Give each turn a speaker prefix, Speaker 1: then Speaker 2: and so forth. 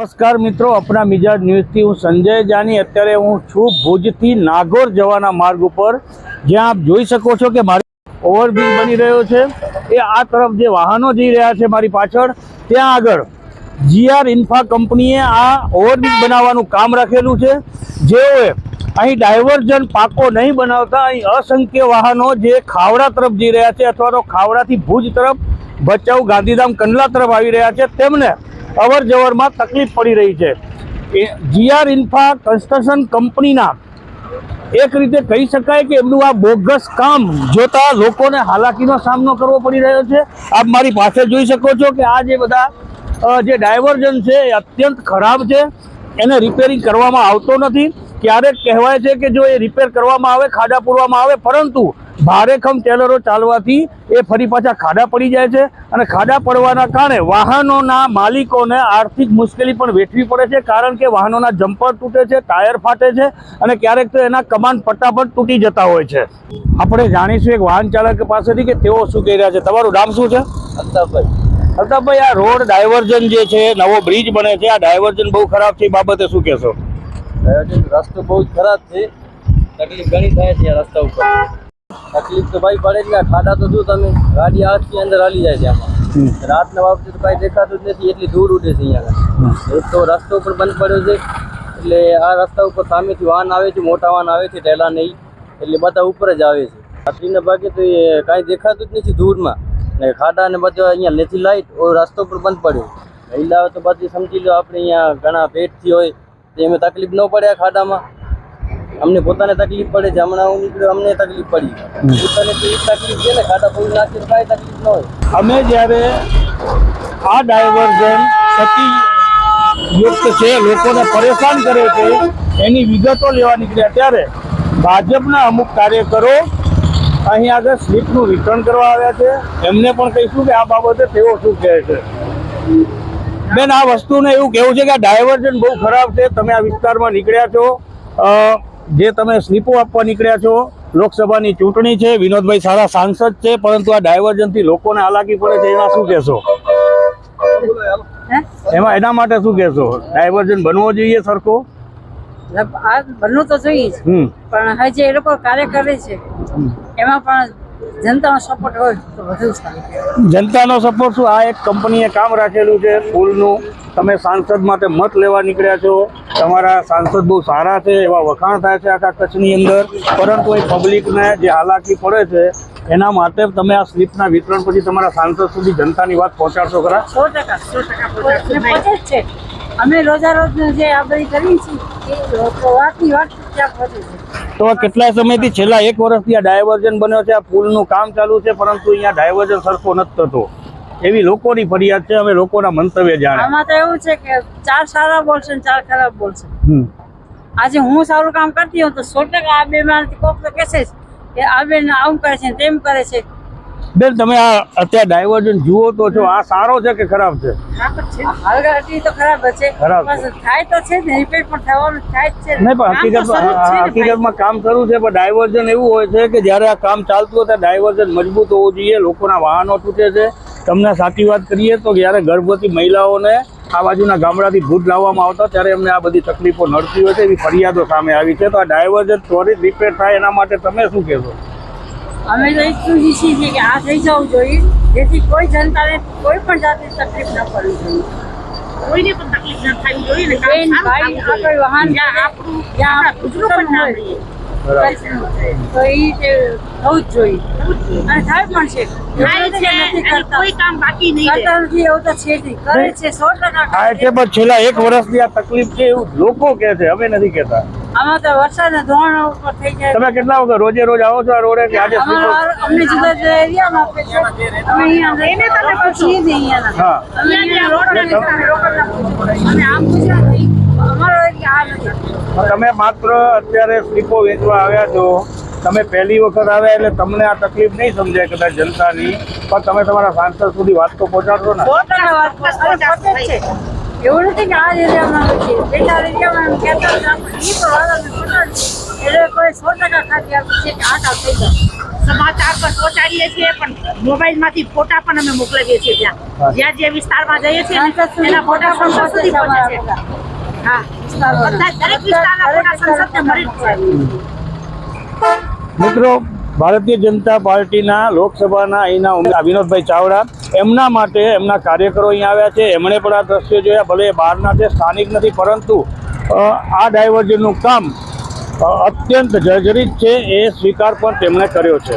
Speaker 1: નમસ્કાર મિત્રો, અપના મિજાજ ન્યૂઝથી હું સંજય જાની. અત્યારે હું છું ભુજથી નાગોર જવાના માર્ગ ઉપર. જ્યાં આપ જોઈ શકો છો કે મારી ઓવરબ્રિજ બની રહ્યો છે. એ આ તરફ જે વાહનો જઈ રહ્યા છે મારી પાછળ, ત્યાં આગળ જીઆર ઇન્ફા કંપનીએ આ ઓવરબ્રિજ બનાવવાનું કામ રાખેલું છે. જેઓએ અહીં ડાયવર્ઝન પાકો નહીં બનાવતા, અહીં અસંખ્ય વાહનો જે ખાવડા તરફ જઈ રહ્યા છે અથવા તો ખાવડાથી ભુજ તરફ, ભચાઉ, ગાંધીધામ, કંડલા તરફ આવી રહ્યા છે. તેમને અવર જવરમાં તકલીફ પડી રહી છે. એ જીઆર ઇન્ફા કન્સ્ટ્રક્શન કંપનીના એક રીતે કહી શકાય કે એમનું આ બોગસ કામ જોતા લોકોને હાલાકીનો સામનો કરવો પડી રહ્યો છે. આપ મારી પાસે જોઈ શકો છો કે આ જે બધા જે ડાયવર્ઝન છે એ અત્યંત ખરાબ છે. એને રિપેરિંગ કરવામાં આવતો નથી. ક્યારેક કહેવાય છે કે જો એ રિપેર કરવામાં આવે, ખાડા પૂરવામાં આવે, પરંતુ ભારેખમ ટેલરો ચાલવાથી એ ફરી પાછા ખાડા પડી જાય છે અને ખાડા પડવાના કારણે વાહનોના માલિકોને આર્થિક મુશ્કેલી પણ વેઠવી પડે છે કારણ કે વાહનોના જમ્પર તૂટે છે ટાયર ફાટે છે અને ક્યારેક તો એના કમાન પટ્ટા પણ તૂટી જતા હોય છે. આપણે જાણીશું એક વાહન ચાલક પાસેથી કે તેઓ શું કહી રહ્યા છે. તમારું નામ શું છે?
Speaker 2: અલ્તાફભાઈ.
Speaker 1: અલ્તાફભાઈ આ રોડ ડાયવર્ઝન જે છે નવો બ્રિજ બને છે આ ડાયવર્ઝન બહુ ખરાબ છે એ બાબતે શું કહેશો?
Speaker 2: રસ્તો બહુ જ ખરાબ છે. તકલીફ ઘણી થાય છે રસ્તા ઉપર. તકલીફ તો ભાઈ પડે જ ને ખાડા તો શું તમે ગાડી આજથી અંદર હાલી જાય છે આમાં. રાતના બાબતે તો કાંઈ દેખાતું જ નથી એટલી ધૂળ ઉડે છે અહીંયા એક તો રસ્તો પણ બંધ પડ્યો છે એટલે આ રસ્તા ઉપર સામેથી વાહન આવે છે મોટા વાહન આવે છે ટેલા નહીં એટલે બધા ઉપર જ આવે છે. રાત્રિના ભાગે તો એ કાંઈ દેખાતું જ નથી ધૂળમાં. ને ખાડા ને બધું અહીંયા નથી લાઈટ રસ્તો પર બંધ પડ્યો. મહિલાઓ તો બધી સમજી લો આપણે અહીંયા ઘણા ભેટથી હોય તો એમાં તકલીફ ન પડે આ ખાડામાં. અમને પોતાને તકલીફ પડે છે હમણાં હું નીકળ્યો અમને તકલીફ પડી પોતાને તો એ તકલીફ છે ને ખાતા ફૂલ નાખી તો કાંઈ તકલીફ ન હોય.
Speaker 1: અમે જ્યારે આ ડાયવર્ઝન ક્ષતિ યુક્ત છે લોકોને પરેશાન કરે છે એની વિગતો લેવા નીકળ્યા ત્યારે ભાજપના અમુક કાર્યકરો અહીં આગળ સ્લીપનું વિતરણ કરવા આવ્યા છે. એમને પણ કહીશું કે આ બાબતે તેઓ શું કહે છે. બેન આ વસ્તુને એવું કહેવું છે કે આ ડાયવર્ઝન બહુ ખરાબ છે. તમે આ વિસ્તારમાં નીકળ્યા છો. જે તમે સ્લીપો આપવા નીકળ્યા છો લોકસભાની ચૂંટણી છે વિનોદભાઈ સારા સાંસદ છે પરંતુ આ ડાયવર્જનથી લોકોને હાલાકી પડે છે એમાં શું કહેશો? એમાં એના માટે શું કહેશો? ડાયવર્જન બનવો જોઈએ સરખો?
Speaker 3: આ બનવું તો જોઈએ પણ હજી એ લોકો કાર્ય કરે છે એમાં પણ જનતાનો સપોર્ટ હોય તો વધુ સારું
Speaker 1: જનતાનો સપોર્ટ શું? આ એક કંપનીએ કામ રાખેલું છે પુલનું તમે સાંસદ માટે મત લેવા નીકળ્યા છો. તમારા સાંસદ બહુ સારા છે એવા વખાણ થાય છે આખા કચ્છની અંદર. પરંતુ એ પબ્લિકને જે હાલાકી પડે છે એના માટે તમે આ સ્લીપના વિતરણ પછી તમારા સાંસદ સુધી જનતાની વાત પહોંચાડશો ખરા?
Speaker 3: સો ટકા સો ટકા છે અમે જે આ બધી કરી છીએ એ વાતની વાત ત્યાં પહોંચે છે.
Speaker 1: તો કેટલા સમયથી છેલ્લા એક વર્ષથી આ ડાયવર્ઝન બન્યો છે આ પુલનું કામ ચાલુ છે પરંતુ અહીંયા ડાયવર્ઝન સરખો નથી થતો. એવી લોકોની ફરિયાદ છે અમે લોકોના મંતવ્ય જાણે.
Speaker 3: આમાં તો એવું છે કે ચાર સારા બોલશે ને ચાર ખરાબ બોલશે. આજે હું સારું કામ કરતી હોઉં તો સો ટકા આ બે માંથી કોક તો કહેશે કે આ બેન આમ કરે છે તેમ કરે છે.
Speaker 1: બેન તમે આ અત્યારે ડાયવર્જન જુઓ તો છો આ સારો છે કે ખરાબ છે?
Speaker 3: હાલગાડી તો ખરાબ છે.
Speaker 1: ખરાબ
Speaker 3: થાય તો છે ને રિપેર પણ થવાનું થાય છે
Speaker 1: નહીં પણ
Speaker 3: કામ તો
Speaker 1: હકીકતમાં
Speaker 3: છે
Speaker 1: હકીકતમાં કામ શરૂ છે પણ ડાયવર્ઝન એવું હોય છે કે જ્યારે આ કામ ચાલતું હોય ત્યારે ડાયવર્જન મજબૂત હોવું જોઈએ લોકોના વાહનો તૂટે છે તમને સાચી વાત કરીએ તો જ્યારે ગર્ભવતી મહિલાઓને આ બાજુના ગામડાથી ભૂત લાવવામાં આવતા ત્યારે એમને આ બધી તકલીફો નડતી હોય છે એવી ફરિયાદો સામે આવી છે તો આ ડાયવર્જન ત્વરિત રિપેર થાય એના માટે તમે શું કહેશો
Speaker 3: અમે તો એટલું જ ઈચ્છીએ છીએ કે આ થઈ જવું જોઈએ જેથી કોઈ જનતાને કોઈ પણ જાતની તકલીફ ન પડવી જોઈએ
Speaker 4: કોઈને પણ તકલીફ ન થવી જોઈએ.
Speaker 3: આપણે વાહન
Speaker 4: આપણું આપણા પણ ના રહીએ.
Speaker 3: તો એ થવું જ જોઈએ. અને થાય પણ છે. નથી
Speaker 4: અને
Speaker 3: કરતા.
Speaker 4: કોઈ કામ બાકી નહીં રહે.
Speaker 3: કરતા નથી એવું તો છે જ નહીં. કરે છે સો ટકા
Speaker 1: આ
Speaker 3: કરે
Speaker 1: છે પણ છેલ્લા એક વર્ષથી આ તકલીફ છે એવું લોકો કહે છે અમે નથી કહેતા.
Speaker 3: આમાં તો વરસાદ ધોરણ ઉપર થઈ જાય.
Speaker 1: તમે કેટલા વખત રોજે રોજ આવો છો આ રોડે કે આજે
Speaker 3: અમને જુદા જુદા એરિયામાં આપે છે. અમે અહીંયા રહીને તમે પૂછીએ જ અહીંયાના.
Speaker 1: હા.
Speaker 3: અમે અહીંયા રોડ ના રોકડના પૂછીએ. અને આમ ગુજરાત અમારો એરિયા આ નથી
Speaker 1: તમે માત્ર અત્યારે સ્લીપો વેચવા આવ્યા છો. તમે પહેલી વખત આવ્યા એટલે તમને આ તકલીફ નહીં સમજાય કદાચ જનતાની. પણ તમે તમારા સાંસદ સુધી વાત તો પહોંચાડશો ને.
Speaker 3: એવું નથી કે આ એરિયામાં નથી પેલા એરિયામાં કહેતા હતા તો વાત અમે પહોંચાડીએ. એટલે કોઈ સો ટકા ખાતી આપી છે કે આ કામ થઈ જાય
Speaker 4: સમાચાર પર પહોંચાડીએ છીએ પણ મોબાઈલમાંથી ફોટા પણ અમે મોકલાવીએ છીએ ત્યાં. જ્યાં જે વિસ્તારમાં જઈએ છીએ એના ફોટા સંસદ સુધી પહોંચે છે.
Speaker 1: મિત્રો ભારતીય જનતા પાર્ટીના લોકસભાના અહીંના ઉમેદવાર વિનોદભાઈ ચાવડા એમના માટે એમના કાર્યકરો અહીં આવ્યા છે. એમણે પણ આ દ્રશ્યો જોયા. ભલે બહારના છે સ્થાનિક નથી પરંતુ આ ડાયવર્જનનું કામ અત્યંત જર્જરિત છે એ સ્વીકાર પણ તેમણે કર્યો છે.